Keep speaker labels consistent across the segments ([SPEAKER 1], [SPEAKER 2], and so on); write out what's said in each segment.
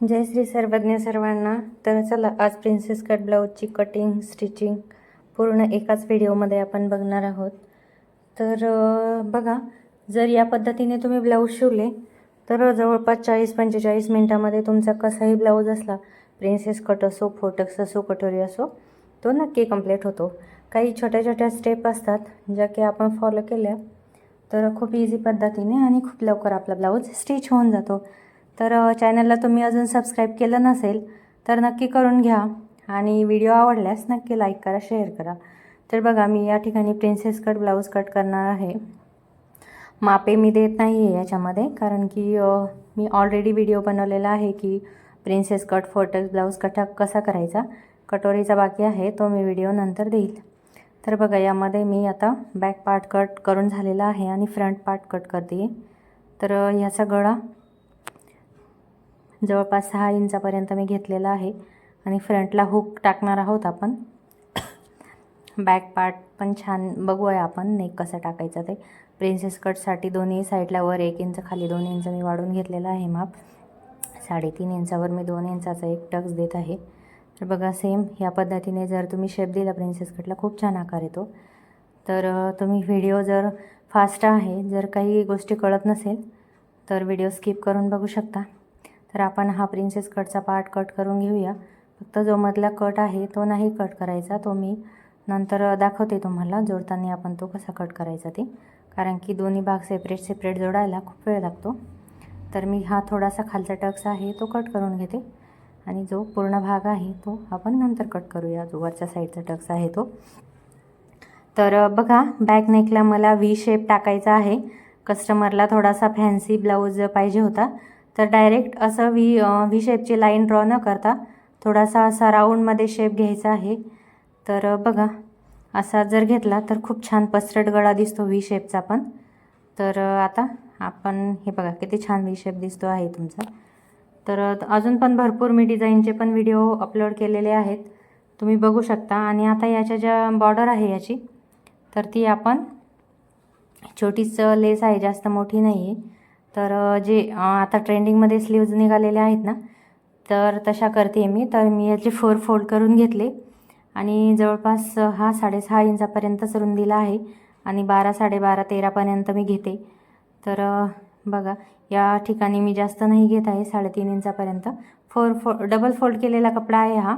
[SPEAKER 1] जय श्री सर्वज्ञ सर्वांना. तर चला आज प्रिन्सेस कट ब्लाऊजची कटिंग स्टिचिंग पूर्ण एकाच व्हिडिओमध्ये आपण बघणार आहोत. तर बघा जर या पद्धतीने तुम्ही ब्लाऊज शिवले तर जवळपास चाळीस पंचेचाळीस मिनटामध्ये तुमचा कसाही ब्लाऊज असला प्रिन्सेस कट असो फोटक्स असो कटोरी असो तो नक्की कंप्लीट होतो. काही छोट्या छोट्या स्टेप असतात ज्या की आपण फॉलो केल्या तर खूप इझी पद्धतीने आणि खूप लवकर आपला ब्लाऊज स्टिच होऊन जातो. तर चॅनलला तुम्ही अजून सबस्क्राईब केलं नसेल तर नक्की करून घ्या आणि व्हिडिओ आवडल्यास नक्की लाईक करा शेअर करा. तर बघा मी या ठिकाणी प्रिन्सेस कट ब्लाऊज कट करणार आहे. मापे मी देत नाही आहे याच्यामध्ये कारण की मी ऑलरेडी व्हिडिओ बनवलेला आहे की प्रिन्सेस कट फोटक्स ब्लाऊज कटा कसा करायचा कटोरीचा बाकी आहे तो मी व्हिडिओ नंतर देईल. तर बघा यामध्ये मी आता बॅक पार्ट कट करून झालेला आहे आणि फ्रंट पार्ट कट करते. तर ह्याचा गळा जवळपास सहा इंचापर्यंत मी घेतलेला आहे. आणि फ्रंटला हुक टाकणार आहोत आपण. बॅक पार्ट पण छान बघूया आपण नेक कसं टाकायचं ते. प्रिन्सेस कटसाठी दोन्ही साईडला वर एक इंच खाली दोन इंच मी वाढून घेतलेलं आहे माप. साडेतीन इंचावर मी दोन इंचाचा एक टक्स देत आहे. तर बघा सेम ह्या पद्धतीने जर तुम्ही शेप दिला प्रिन्सेस कटला खूप छान आकार येतो. तर तुम्ही व्हिडिओ जर फास्ट आहे जर काही गोष्टी कळत नसेल तर व्हिडिओ स्किप करून बघू शकता. तर आपण हा प्रिन्सेस कटचा पार्ट कट करून घेऊया. फक्त जो मधला कट आहे तो नाही कट करायचा. तो मी नंतर दाखवते तुम्हाला जोडताना आपण तो कसा कट करायचा ते. कारण की दोन्ही भाग सेपरेट सेपरेट जोडायला खूप वेळ लागतो. तर मी हा थोडासा खालचा टक्स आहे तो कट करून घेते. आणि जो पूर्ण भाग आहे तो आपण नंतर कट करूया. जो वरच्या साईडचा टक्स आहे तो. तर बघा बॅक नेकला मला व्ही शेप टाकायचा आहे. कस्टमरला थोडासा फॅन्सी ब्लाऊज पाहिजे होता. तर डायरेक्ट असं व्ही व्ही शेपची लाईन ड्रॉ न करता थोडासा असा राऊंडमध्ये शेप घ्यायचा आहे. तर बघा असा जर घेतला तर खूप छान पसरट गळा दिसतो व्ही शेपचा पण. तर आता आपण हे बघा किती छान व्ही शेप दिसतो आहे तुमचा. तर अजून पण भरपूर मी डिझाईनचे पण व्हिडिओ अपलोड केलेले आहेत. तुम्ही बघू शकता. आणि आता याच्या ज्या बॉर्डर आहे याची तर ती आपण छोटीच लेस आहे जास्त मोठी नाही आहे तर जे आता ट्रेंडिंगमध्ये स्लीव्ज निघालेले आहेत ना तर तशा करते मी. तर मी याचे फोर फोल्ड करून घेतले. आणि जवळपास हा साडेसहा इंचापर्यंतच रुंदीला आहे. आणि बारा साडेबारा तेरापर्यंत मी घेते. तर बघा या ठिकाणी मी जास्त नाही घेत आहे साडेतीन इंचापर्यंत. फोर फो डबल फोल्ड केलेला कपडा आहे हा.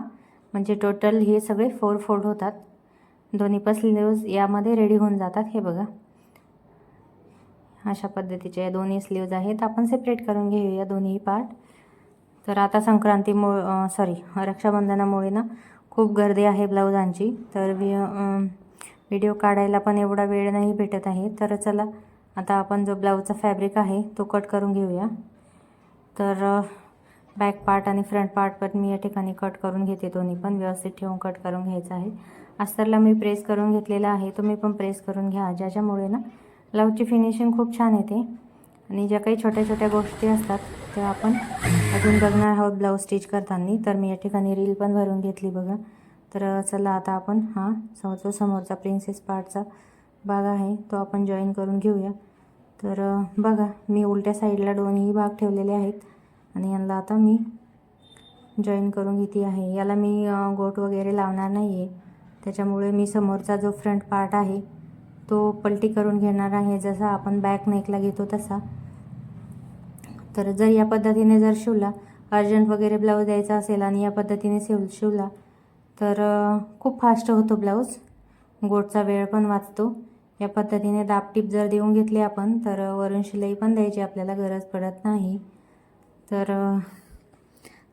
[SPEAKER 1] म्हणजे टोटल हे सगळे फोर फोल्ड होतात. दोन्ही पण स्लीव्ज यामध्ये रेडी होऊन जातात हे बघा. अशा पद्धतीचे दोन्ही स्लीव्ज आहेत. आपण सेपरेट करून घेऊया दोन्ही पार्ट तर आता संक्रांतीमुळे सॉरी रक्षाबंधनामुळे ना खूप गर्दी आहे ब्लाऊजांची. तर वि व्हिडिओ काढायला पण एवढा वेळ नाही भेटत आहे. तर चला आता आपण जो ब्लाऊजचा फॅब्रिक आहे तो कट करून घेऊया. तर बॅक पार्ट आणि फ्रंट पार्ट पण मी या ठिकाणी कट करून घेते दोन्ही पण. व्यवस्थित ठेवून कट करून घ्यायचं आहे. अस्तरला मी प्रेस करून घेतलेला आहे. तुम्ही पण प्रेस करून घ्या. ज्याच्यामुळे ना ब्लाऊजची फिनिशिंग खूप छान येते. आणि ज्या काही छोट्या छोट्या गोष्टी असतात त्या आपण अजून बघणार आहोत ब्लाऊज स्टिच करताना. तर मी या ठिकाणी रील पण भरून घेतली बघा. तर चला आता आपण हा सम- जो समोरचा प्रिन्सेस पार्टचा भाग आहे तो आपण जॉईन करून घेऊया. तर बघा मी उलट्या साईडला दोन्ही भाग ठेवलेले आहेत. आणि यांना आता मी जॉईन करून घेते आहे. याला मी गोट वगैरे लावणार नाही आहे त्याच्यामुळे मी समोरचा जो फ्रंट पार्ट आहे तो पलटी करून घेणार आहे. जसा आपण बॅक नेकला घेतो तसा. तर जर या पद्धतीने जर शिवला अर्जंट वगैरे ब्लाऊज द्यायचा असेल आणि या पद्धतीने शिव शिवला तर खूप फास्ट होतो ब्लाऊज गोटचा वेळ पण वाचतो. या पद्धतीने दापटीप जर देऊन घेतली आपण तर वरून शिलाई पण द्यायची आपल्याला गरज पडत नाही. तर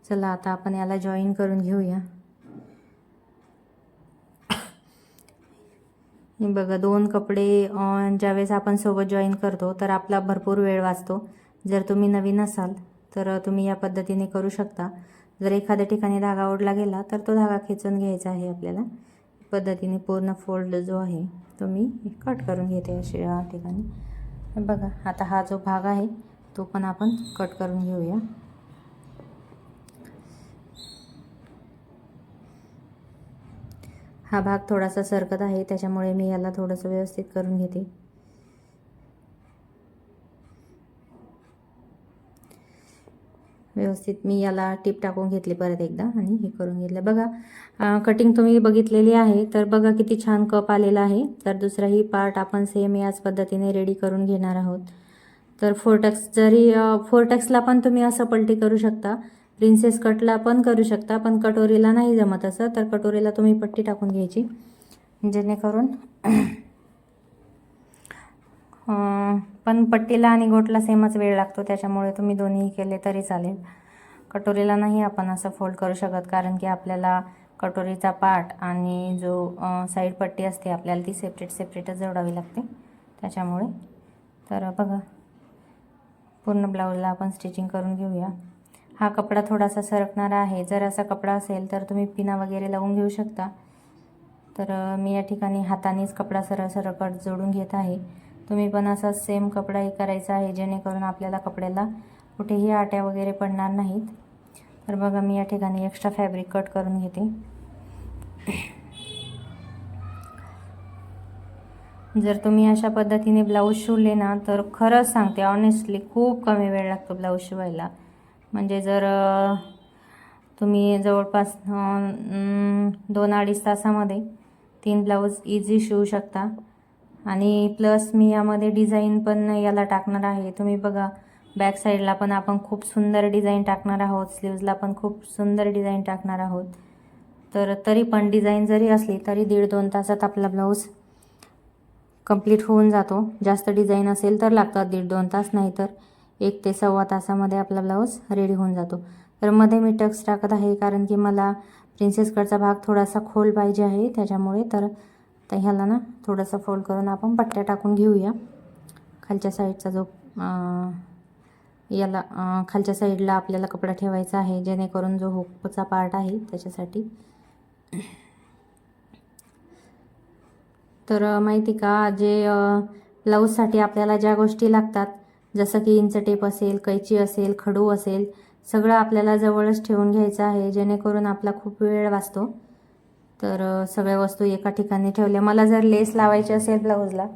[SPEAKER 1] चला आता आपण याला जॉईन करून घेऊया. हे बघा दोन कपडे अं, ज्यावेळेस आपण सोबत जॉईन करतो तर आपला भरपूर वेळ वाचतो. जर तुम्ही नवीन असाल तर तुम्ही या पद्धतीने करू शकता. जर एखाद्या ठिकाणी धागा ओढला गेला तर तो धागा खेचून घ्यायचा आहे आपल्याला. पद्धतीने पूर्ण फोल्ड जो आहे तो मी कट करून घेते अशा ठिकाणी. बघा आता हा जो भाग आहे तो पण आपण कट करून घेऊया. हा भाग थोडासा सरकत आहे त्याच्यामुळे मी याला थोडंसं व्यवस्थित करून घेते. व्यवस्थित मी याला टीप टाकून घेतली परत एकदा आणि हे करून घेतलं. बघा कटिंग तुम्ही बघितलेली आहे तर बघा किती छान कप आलेला आहे. तर दुसराही पार्ट आपण सेम याच पद्धतीने रेडी करून घेणार आहोत. तर फोरटक्स जरी फोरटक्सला पण तुम्ही असं पलटी करू शकता. प्रिन्सेस कटला पण करू शकता पण कटोरीला नाही जमत असं तर कटोरीला तुम्ही पट्टी टाकून घ्यायची. जेणेकरून पण पट्टीला आणि गोटला सेमच वेळ लागतो त्याच्यामुळे तुम्ही दोन्ही केले तरी चालेल. कटोरीला नाही आपण असं फोल्ड करू शकत कारण की आपल्याला कटोरीचा पार्ट आणि जो साईड पट्टी असते आपल्याला ती सेपरेट सेपरेटच जोडावी लागते. त्याच्यामुळे तर बघा पूर्ण ब्लाऊजला आपण स्टिचिंग करून घेऊया. हा कपडा थोडासा सरकणारा आहे. जर असा कपडा असेल तर तुम्ही पिना वगैरे लावून घेऊ शकता. तर मी या ठिकाणी हातानेच कपडा सरळ सरकट जोडून घेत आहे. तुम्ही पण असा सेम कपडा हे करायचा आहे जेणेकरून आपल्याला कपड्याला कुठेही आट्या वगैरे पडणार नाहीत. तर बघा मी या ठिकाणी एक्स्ट्रा फॅब्रिक कट करून घेते. जर तुम्ही अशा पद्धतीने ब्लाऊज शिवले ना तर खरंच सांगते ऑनेस्टली खूप कमी वेळ लागतो ब्लाऊज शिवायला. म्हणजे जर तुम्ही जवळपास दोन अडीच तासामध्ये तीन ब्लाऊज इझी शिवू शकता. आणि प्लस मी यामध्ये डिझाईन पण याला टाकणार आहे. तुम्ही बघा बॅक साईडला पण आपण खूप सुंदर डिझाईन टाकणार आहोत. स्लीव्जला पण खूप सुंदर डिझाईन टाकणार आहोत. तर तरी पण डिझाईन जरी असली तरी दीड दोन तासात आपला ब्लाऊज कंप्लीट होऊन जातो. जास्त डिझाईन असेल तर लागतात दीड दोन तास नाही तर एक ते सव्वा तासामध्ये आपला ब्लाऊज रेडी होऊन जातो. तर मध्ये मी टक्स टाकत आहे कारण की मला प्रिन्सेस कटचा भाग थोडासा खोल पाहिजे आहे. त्याच्यामुळे तर ह्याला ना थोडासा फोल्ड करून आपण पट्ट्या टाकून घेऊया. खालच्या साईडचा जो याला खालच्या साईडला आपल्याला कपडा ठेवायचा आहे जेणेकरून जो हुकचा पार्ट आहे त्याच्यासाठी. तर माहिती का? जे ब्लाऊजसाठी आपल्याला ज्या गोष्टी लागतात जसं की इंच टेप असेल कैची असेल खडू असेल सगळं आपल्याला जवळच ठेवून घ्यायचं आहे जेणेकरून आपला खूप वेळ वाचतो. तर सगळ्या वस्तू एका ठिकाणी ठेवल्या. मला जर लेस लावायची असेल ब्लाऊजला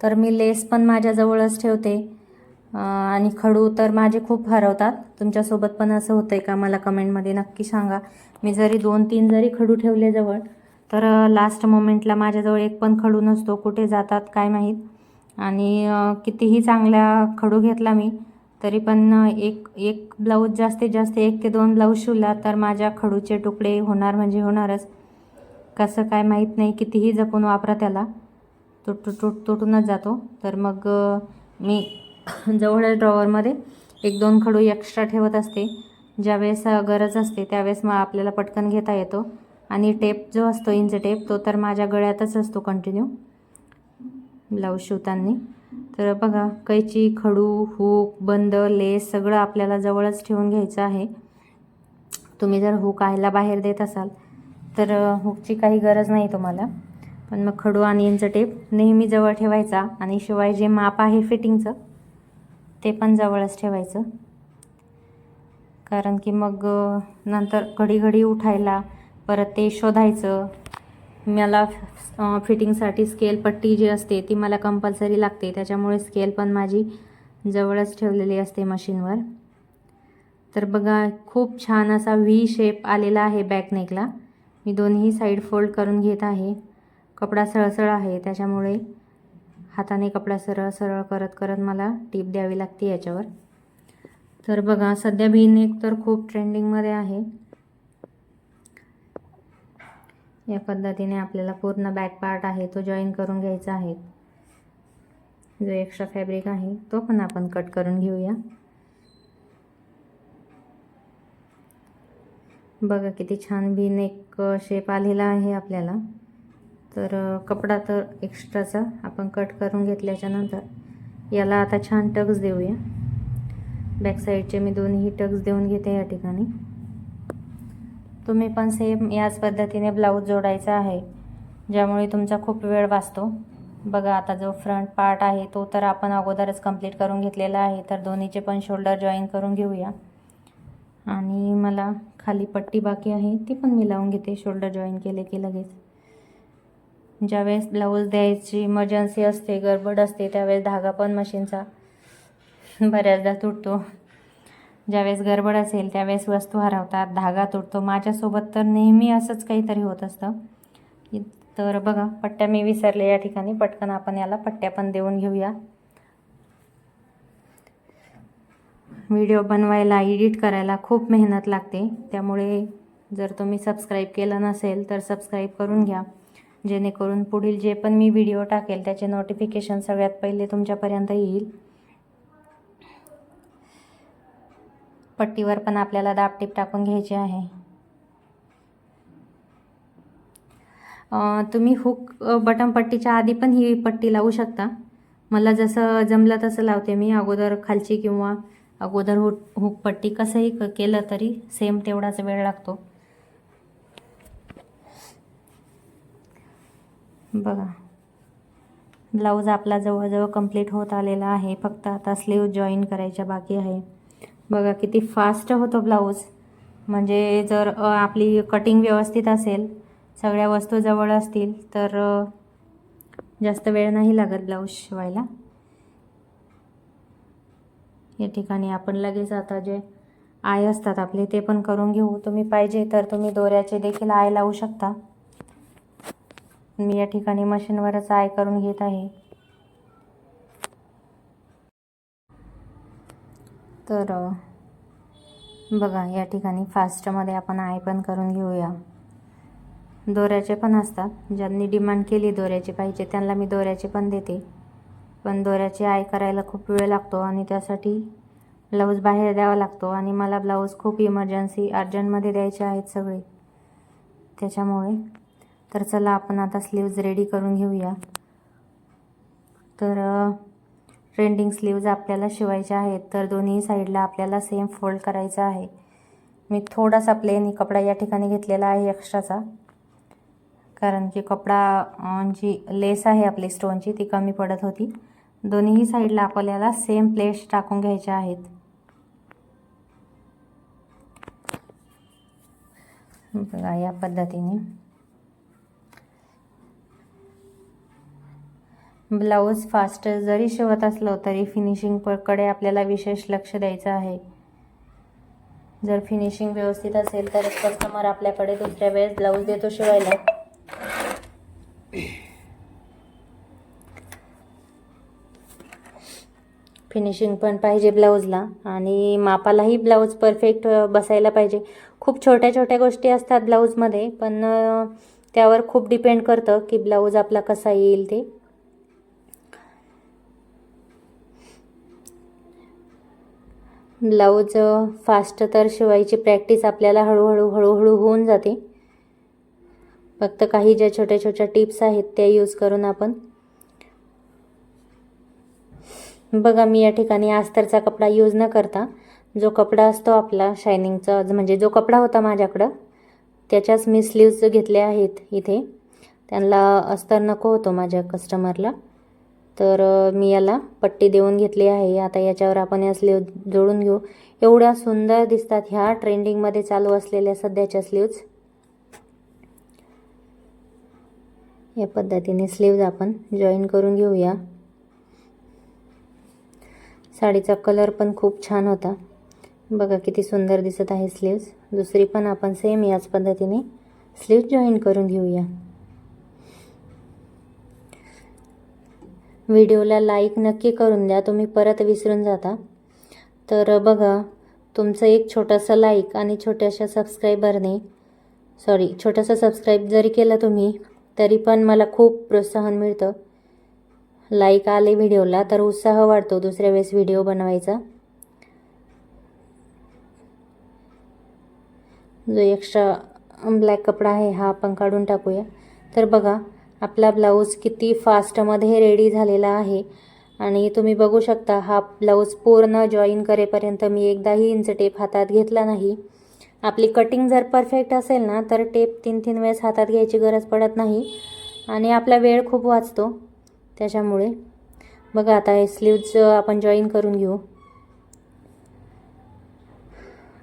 [SPEAKER 1] तर मी लेस पण माझ्याजवळच ठेवते. आणि खडू तर माझे खूप हरवतात. तुमच्यासोबत पण असं होतं आहे का? मला कमेंटमध्ये नक्की सांगा. मी जरी दोन तीन जरी खडू ठेवले जवळ तर लास्ट मोमेंटला माझ्याजवळ एक पण खडू नसतो. कुठे जातात काय माहीत? आणि कितीही चांगला खडू घेतला मी तरी पण एक एक ब्लाऊज जास्तीत जास्त एक ते दोन ब्लाऊज शिवला तर माझ्या खडूचे तुकडे होणार म्हणजे होणारच. कसं काय माहीत नाही कितीही जपून वापरा त्याला. तो तुट तुट तुटूनच जातो. तर मग मी जवळच ड्रॉवरमध्ये एक दोन खडू एक्स्ट्रा ठेवत असते. ज्यावेळेस गरज असते त्यावेळेस मग आपल्याला पटकन घेता येतो. आणि टेप जो असतो इंच टेप तो तर माझ्या गळ्यातच असतो कंटिन्यू ब्लाऊज शिवताना. तर बघा कैची खडू हुक बंद लेस सगळं आपल्याला जवळच ठेवून घ्यायचं आहे. तुम्ही जर हुक आयला बाहेर देत असाल तर हुकची काही गरज नाही तुम्हाला. पण मग खडू आणि इंच टेप नेहमी जवळ ठेवायचा आणि शिवाय जे माप आहे फिटिंगचं ते पण जवळच ठेवायचं. कारण की मग नंतर घडी घडी उठायला परत ते शोधायचं मला फिटिंगसाठी स्केल पट्टी जी असते ती मला कंपल्सरी लागते. त्याच्यामुळे स्केल पण माझी जवळच ठेवलेली असते मशीनवर. तर बघा खूप छान असा व्ही शेप आलेला आहे बॅकनेकला मी दोन्ही साईड फोल्ड करून घेत आहे. कपडा सळसळ आहे त्याच्यामुळे हाताने कपडा सरळ सरळ करत करत मला टीप द्यावी लागते याच्यावर. तर बघा सध्या भी नेक तर खूप ट्रेंडिंगमध्ये आहे. या पद्धतीने आपल्याला पूर्ण बॅक पार्ट आहे तो जॉईन करून घ्यायचा आहे. जो एक्स्ट्रा फॅब्रिक आहे तो पण आपण कट करून घेऊया. बघा किती छान बी नेक शेप आलेला आहे आपल्याला. तर कपडा तर एक्स्ट्राचा आपण कट करून घेतल्याच्या नंतर याला आता छान टक्स देऊया. बॅक साईडचे मी दोन्ही टक्स देऊन घेते या ठिकाणी. तुम्ही पण सेम याच पद्धतीने ब्लाऊज जोडायचा आहे. ज्यामुळे तुमचा खूप वेळ वाचतो. बघा आता जो फ्रंट पार्ट आहे तो तर आपण अगोदरच कंप्लीट करून घेतलेला आहे. तर दोन्हीचे पण शोल्डर जॉईन करून घेऊया. आणि मला खाली पट्टी बाकी आहे ती पण मी लावून घेते शोल्डर जॉईन केले की लगेच. ज्यावेळेस ब्लाऊज द्यायची इमर्जन्सी असते गडबड असते त्यावेळेस धागा पण मशीनचा बऱ्याचदा तुटतो. ज्यावेळेस गडबड असेल त्यावेळेस वस्तू हरवतात धागा तुटतो. माझ्यासोबत तर नेहमी असंच काहीतरी होत असतं. तर बघा पट्ट्या मी विसरले या ठिकाणी. पटकन आपण याला पट्ट्या पण देऊन घेऊया. व्हिडिओ बनवायला एडिट करायला खूप मेहनत लागते. त्यामुळे जर तुम्ही सबस्क्राईब केलं नसेल तर सबस्क्राईब करून घ्या. जेणेकरून पुढील जे पण मी व्हिडिओ टाकेल त्याचे नोटिफिकेशन सगळ्यात पहिले तुमच्यापर्यंत येईल. पट्टीवर पण आपल्याला दाबटीप टाकून घ्यायची आहे. तुम्ही हुक अ, बटन पट्टीच्या आधी पण ही पट्टी लावू शकता. मला जसं जमलं तसं लावते मी. अगोदर खालची किंवा अगोदर हुक हुक पट्टी कसंही क- केलं तरी सेम तेवढाच वेळ लागतो. बघा. ब्लाऊज आपला जवळजवळ कंप्लीट होत आलेला आहे. फक्त आता स्लीव जॉईन करायच्या बाकी आहे. बघा किती फास्ट होतो ब्लाऊज म्हणजे जर आपली कटिंग व्यवस्थित असेल सगळ्या वस्तू जवळ असतील तर जास्त वेळ नाही लागत ब्लाऊज शिवायला. या ठिकाणी आपण लगेच आता जे आय असतात आपले ते पण करून घेऊ. तुम्ही पाहिजे तर तुम्ही दोऱ्याचे देखील आय लावू शकता. मी या ठिकाणी मशीनवरच आय करून घेत आहे. तर बघा या ठिकाणी फास्टमध्ये आपण आय पण करून घेऊया. दोऱ्याचे पण असतात. ज्यांनी डिमांड केली दोऱ्याची पाहिजे त्यांना मी दोऱ्याचे पण देते. पण दोऱ्याची आय करायला खूप वेळ लागतो आणि त्यासाठी ब्लाऊज बाहेर द्यावा लागतो. आणि मला ब्लाऊज खूप इमर्जन्सी अर्जंटमध्ये द्यायचे आहेत सगळे. त्याच्यामुळे तर चला आपण आता स्लीव्ज रेडी करून घेऊया. तर ट्रेंडिंग स्लीव्ज आपल्याला शिवायच्या आहेत तर दोन्ही साईडला आपल्याला सेम फोल्ड करायचं आहे. मी थोडासा प्लेन कपडा या ठिकाणी घेतलेला आहे एक्स्ट्राचा. कारण की कपडा जी लेस आहे आपली स्टोनची ती कमी पडत होती. दोन्ही साईडला आपल्याला सेम प्लेट्स टाकून घ्यायच्या आहेत. बघा या पद्धतीने. ब्लाऊज फास्ट जरी शिवत असलो तरी फिनिशिंगकडे आपल्याला विशेष लक्ष द्यायचं आहे. जर फिनिशिंग व्यवस्थित असेल तर कस्टमर आपल्याकडे दुसऱ्या वेळेस ब्लाऊज देतो शिवायला. फिनिशिंग पण पाहिजे ब्लाऊजला आणि मापालाही ब्लाऊज परफेक्ट बसायला पाहिजे. खूप छोट्या छोट्या गोष्टी असतात ब्लाऊजमध्ये पण त्यावर खूप डिपेंड करतं की ब्लाऊज आपला कसा येईल ते. ब्लाऊज फास्ट तर शिवायची प्रॅक्टिस आपल्याला हळूहळू हळूहळू होऊन जाते. फक्त काही ज्या छोट्या छोट्या टिप्स आहेत त्या यूज करून आपण. बघा मी या ठिकाणी अस्तरचा कपडा यूज न करता जो कपडा असतो आपला शायनिंगचा म्हणजे जो कपडा होता माझ्याकडं त्याच्याच मी स्लीव्ज घेतले आहेत इथे. त्यांना अस्तर नको होतो माझ्या कस्टमरला तर मी याला पट्टी देऊन घेतली आहे. आता याच्यावर आपण या स्लीव जोडून घेऊ. एवढ्या सुंदर दिसतात ह्या ट्रेंडिंगमध्ये चालू असलेल्या सध्याच्या स्लीव्ज. या पद्धतीने स्लीव्ज आपण जॉईन करून घेऊया. साडीचा कलर पण खूप छान होता. बघा किती सुंदर दिसत आहे स्लीव्ज. दुसरी पण आपण सेम याच पद्धतीने स्लीव्ज जॉईन करून घेऊया. व्हिडिओला लाईक नक्की करून द्या तुम्ही परत विसरून जाता. तर बघा तुमचं एक छोटंसं लाईक आणि छोट्याशा सबस्क्रायबरने सॉरी छोटंसं सबस्क्राईब जरी केलं तुम्ही तरी पण मला खूप प्रोत्साहन मिळतं. लाईक आले व्हिडिओला तर उत्साह वाढतो दुसऱ्या वेळेस व्हिडिओ बनवायचा. जो एक्स्ट्रा ब्लॅक कपडा आहे हा आपण काढून टाकूया. तर बघा आपला ब्लाऊज किती फास्टमध्ये रेडी झालेला आहे. आणि तुम्ही बघू शकता हा ब्लाऊज पूर्ण जॉईन करेपर्यंत मी एकदाही इंच टेप हातात घेतला नाही. आपली कटिंग जर परफेक्ट असेल ना तर टेप तीन तीन वेळेस हातात घ्यायची गरज पडत नाही. आणि आपला वेळ खूप वाचतो त्याच्यामुळे. बघा आता हे स्लीव्ज आपण जॉईन करून घेऊ.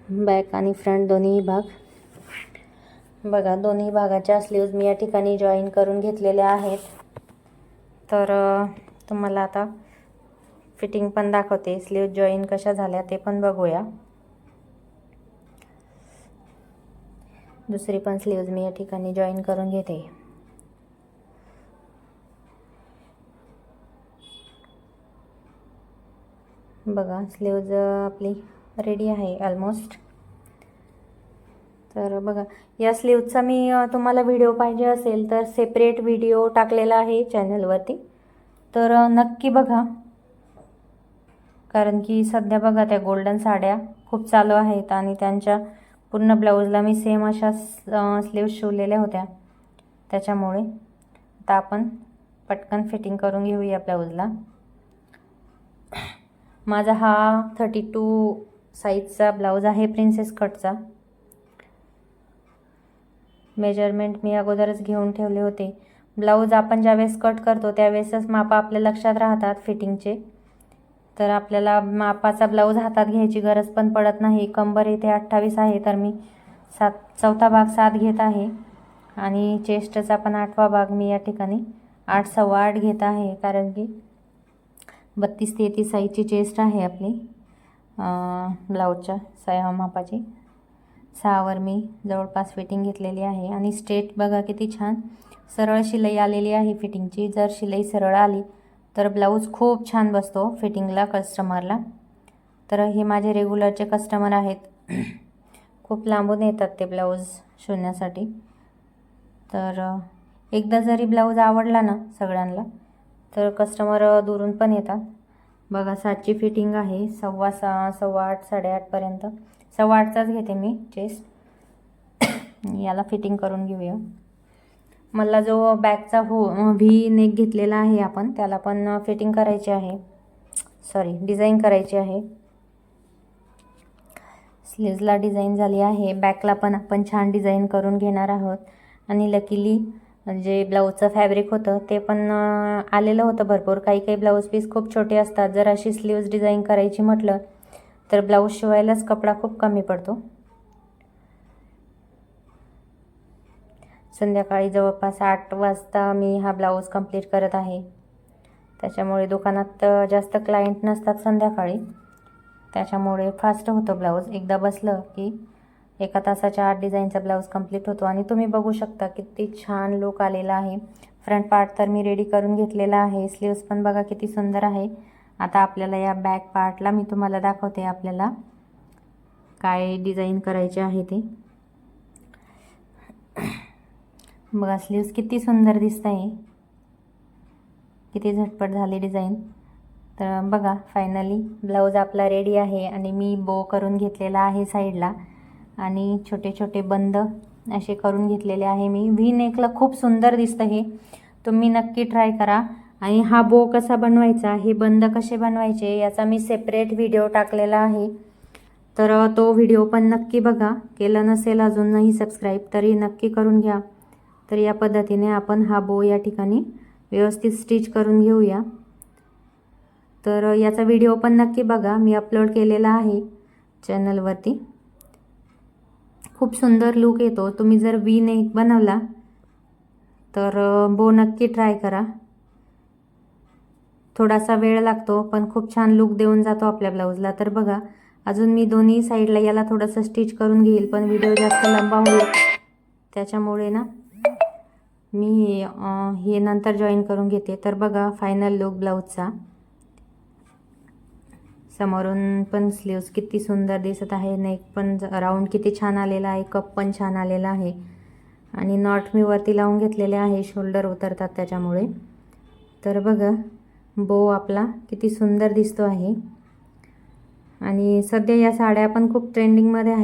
[SPEAKER 1] बॅक आणि फ्रंट दोन्ही भाग. बघा दोन्ही भागाच्या स्लीव्ज मी या ठिकाणी जॉईन करून घेतलेल्या आहेत. तर तुम्हाला आता फिटिंग पण दाखवते. स्लीव्ज जॉईन कशा झाल्या ते पण बघूया. दुसरी पण स्लीव्ज मी या ठिकाणी जॉईन करून घेते. बघा स्लीव्ज आपली रेडी आहे ऑलमोस्ट तर बघा या स्लीवचा मी तुम्हाला व्हिडिओ पाहिजे असेल तर सेपरेट व्हिडिओ टाकलेला आहे चॅनलवरती तर नक्की बघा. कारण की सध्या बघा त्या गोल्डन साड्या खूप चालू आहेत आणि त्यांच्या पूर्ण ब्लाऊजला मी सेम अशा स्लीव्ज शिवलेल्या होत्या. त्याच्यामुळे आता आपण पटकन फिटिंग करून घेऊया ब्लाऊजला माझा हा थर्टी टू साईजचा ब्लाऊज आहे प्रिन्सेस कटचा मेजरमेंट मी अगोदरच घेऊन ठेवले होते. ब्लाऊज आपण ज्यावेळेस कट करतो त्यावेळेसच माप आपल्या लक्षात राहतात फिटिंगचे. तर आपल्याला मापाचा ब्लाऊज हातात घ्यायची गरज पण पडत नाही. कंबर इथे अठ्ठावीस आहे तर मी सात चौथा भाग सात घेत आहे. आणि चेस्टचा पण आठवा भाग मी या ठिकाणी आठ सव्वा आठ घेत आहे कारण की बत्तीस तेहतीस साईजची चेस्ट आहे आपली ब्लाऊजच्या सया मापाची. सहावर मी जवळपास फिटिंग घेतलेली आहे. आणि स्ट्रेट बघा किती छान. सरळ शिलाई आलेली आहे फिटिंगची. जर शिलाई सरळ आली तर ब्लाऊज खूप छान बसतो फिटिंगला कस्टमरला. तर हे माझे रेग्युलरचे कस्टमर आहेत. खूप लांबून येतात ते ब्लाऊज शिवण्यासाठी तर एकदा जरी ब्लाऊज आवडला ना सगळ्यांना तर कस्टमर दुरून पण येतात. बघा सातची फिटिंग आहे सव्वा सहा सव्वा आठ साडेआठपर्यंत सव्वा घेते मी चेस्ट याला फिटिंग करून घेऊया. मला जो बॅकचा हो व्ही नेक घेतलेला आहे आपण त्याला पण फिटिंग करायची आहे. सॉरी डिझाईन करायची आहे. स्लीव्जला डिझाईन झाली आहे. बॅकला पण आपण छान डिझाईन करून घेणार आहोत. आणि लकीली जे ब्लाऊजचं फॅब्रिक होतं ते पण आलेलं होतं भरपूर. काही काही ब्लाऊज पीस खूप छोटे असतात. जर अशी स्लीव्ज डिझाईन करायची म्हटलं तर ब्लाऊज शिवायलाच कपडा खूप कमी पडतो. संध्याकाळी जवळपास आठ वाजता मी हा ब्लाऊज कंप्लीट करत आहे. त्याच्यामुळे दुकानात जास्त क्लायंट नसतात संध्याकाळी. त्याच्यामुळे फास्ट होतो ब्लाऊज. एकदा बसलं की एका तासाच्या आठ डिझाईनचा ब्लाऊज कंप्लीट होतो. आणि तुम्ही बघू शकता किती छान लुक आलेला आहे. फ्रंट पार्ट तर मी रेडी करून घेतलेला आहे. स्लीव्स पण बघा किती सुंदर आहे. आता आपल्याला या बॅक पार्टला मी तुम्हाला दाखवते आपल्याला काय डिझाईन करायचे आहे ते. बघा स्लीव्स किती सुंदर दिसत आहे किती झटपट झाली डिझाईन तर बघा फायनली ब्लाऊज आपला रेडी आहे आणि मी बो करून घेतलेला आहे साईडला आणि छोटे छोटे बंद असे करून घेतलेले आहे मी. व्ही नेकला खूप सुंदर दिसतं हे. तुम्ही नक्की ट्राय करा. आणि हा बो कसा बनवायचा हे बंद कसे बनवायचे याचा मी सेपरेट व्हिडिओ टाकलेला आहे. तर तो व्हिडिओ पण नक्की बघा. केला नसेल अजूनही सबस्क्राईब तरी नक्की करून घ्या. तर या पद्धतीने आपण हा बो या ठिकाणी व्यवस्थित स्टिच करून घेऊया. तर याचा व्हिडिओ पण नक्की बघा. मी अपलोड केलेला आहे चॅनलवरती खूप सुंदर लुक येतो. तुम्ही जर वी नेक बनवला तर बो नक्की ट्राय करा. थोडासा वेळ लागतो पण खूप छान लुक देऊन जातो आपल्या ब्लाऊजला तर बघा अजून मी दोन्ही साईडला याला थोडंसं स्टिच करून घेईल पण व्हिडिओ जास्त लंबा होईल त्याच्यामुळे ना मी हे नंतर जॉईन करून घेते. तर बघा फायनल लुक ब्लाऊजचा समोरून पण स्लीव्स किती सुंदर दिसत आहे. नेक पण राऊंड किती छान आलेला आहे. कप पण छान आलेला आहे. आणि नॉट मी वरती लावून घेतलेले आहे. शोल्डर उतरतात त्याच्यामुळे. तर बघा बो आपला किती सुंदर दिसतो आहे. आणि सध्या या साड्या पण खूप ट्रेंडिंगमध्ये आहे